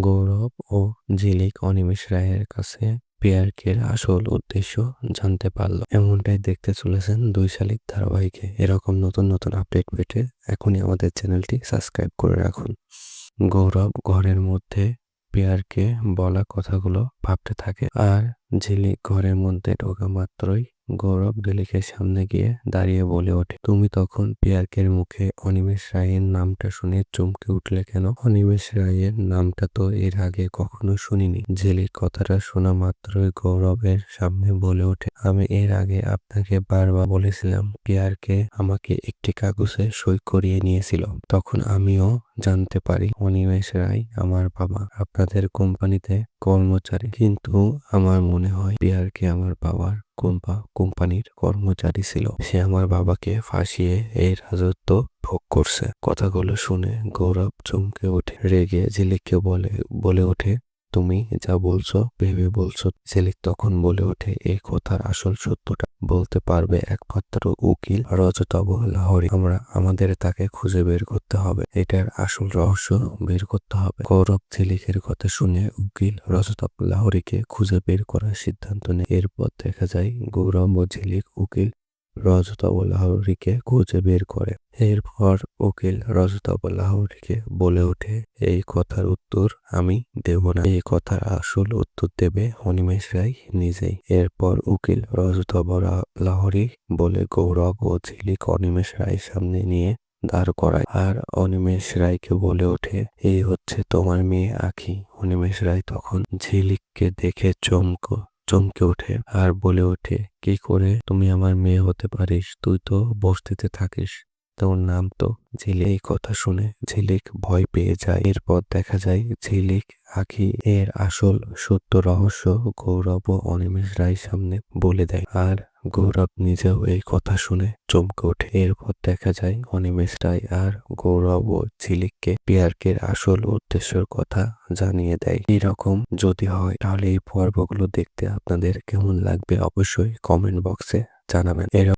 গৌরব ও ঝিলিক অনিমেষ রায়ের কাছে পিয়ারকের আসল উদ্দেশ্য জানতে পারল। এমনটাই দেখতে চলেছেন দুই শালিক ধারাবাহিকে। এরকম নতুন নতুন আপডেট পেতে এখনই আমাদের চ্যানেলটি সাবস্ক্রাইব করে রাখুন। গৌরব ঘরের মধ্যে পিয়ারকে বলা কথাগুলো ভাবতে থাকে, আর ঝিলিক ঘরের মধ্যে ঢোকা মাত্রই গৌরব ঝিলিকের সামনে গিয়ে দাঁড়িয়ে বলে ওঠে, তুমি তখন পিয়ারকের মুখে অনিমেষ রায়ের নামটা শুনে চমকে উঠলে কেন? অনিমেষ রায়ের নামটা তো এর আগে কখনো শুনিনি। ঝিলিক কথাটা শোনা মাত্রই গৌরবের সামনে বলে ওঠে, আমি এর আগে আপনাকে বারবার বলেছিলাম, পিয়ারকে আমাকে একটি কাগজে সই করিয়ে নিয়েছিল। তখন আমিও জানতে পারি অনিমেষ রায় আমার বাবা। আপনাদের কোম্পানিতে কর্মচারী। কিন্তু আমার মনে হয় পিয়ারকে আমার বাবার কোম্পা, কোম্পানির কর্মচারী ছিল। সে আমার বাবাকে ফাঁসিয়ে এই রাজত্ব ভোগ করছে। কথাগুলো শুনে গৌরব চমকে ওঠে। রেগে ঝিলিককে বলে বলে ওঠে তুমি যা বলছো, ভেবে বলছো। ঝিলিক তখন বলে ওঠে, এই কথার আসল সত্যটা। বলতে পারবে একমাত্র উকিল রজতব লাহরি আমরা, আমাদের তাকে খুঁজে বের করতে হবে। এটার আসল রহস্য বের করতে হবে। গৌরব ঝিলিকের কথা শুনে উকিল রজতব লাহরিকে খুঁজে বের করার সিদ্ধান্ত নেয়। এরপর দেখা যায়, গৌরব ও ঝিলিক উকিল রজতব লাহরিকে খুঁজে বের করে। এরপর উকিল রজতব লাহরিকে বলে ওঠে, এই কথার উত্তর আমি দেব না। এই কথার আসল উত্তর দেবে অনিমেষ রায় নিজেই। এরপর উকিল রজতব লাহরি বলে, গৌরব ও ঝিলিক অনিমেষ রায়ের সামনে নিয়ে দাঁড় করায়। আর অনিমেষ রায়কে বলে ওঠে, এই হচ্ছে তোমার মেয়ে আখি। অনিমেষ রায় তখন ঝিলিককে দেখে চমক চমকে ওঠে আর বলে ওঠে, কি করে তুমি আমার মেয়ে হতে পারিস? তুই তো বস্তিতে থাকিস। তোর নাম তো ঝিলিক। এই কথা শুনে ঝিলিক ভয় পেয়ে যায়। এরপর দেখা যায় ঝিলিক, আখি এর আসল সত্য রহস্য গৌরব ও অনিমেষ রায় সামনে বলে দেয়। আর গৌরব নিজেও এই কথা শুনে চমকে ওঠে। এরপর দেখা যায় অনিমেষ রায় আর গৌরব ও ঝিলিককে পিয়ারকের আসল উদ্দেশ্যের কথা জানিয়ে দেয়। এরকম যদি হয়, তাহলে এই পর্বগুলো দেখতে আপনাদের কেমন লাগবে অবশ্যই কমেন্ট বক্সে জানাবেন। এরকম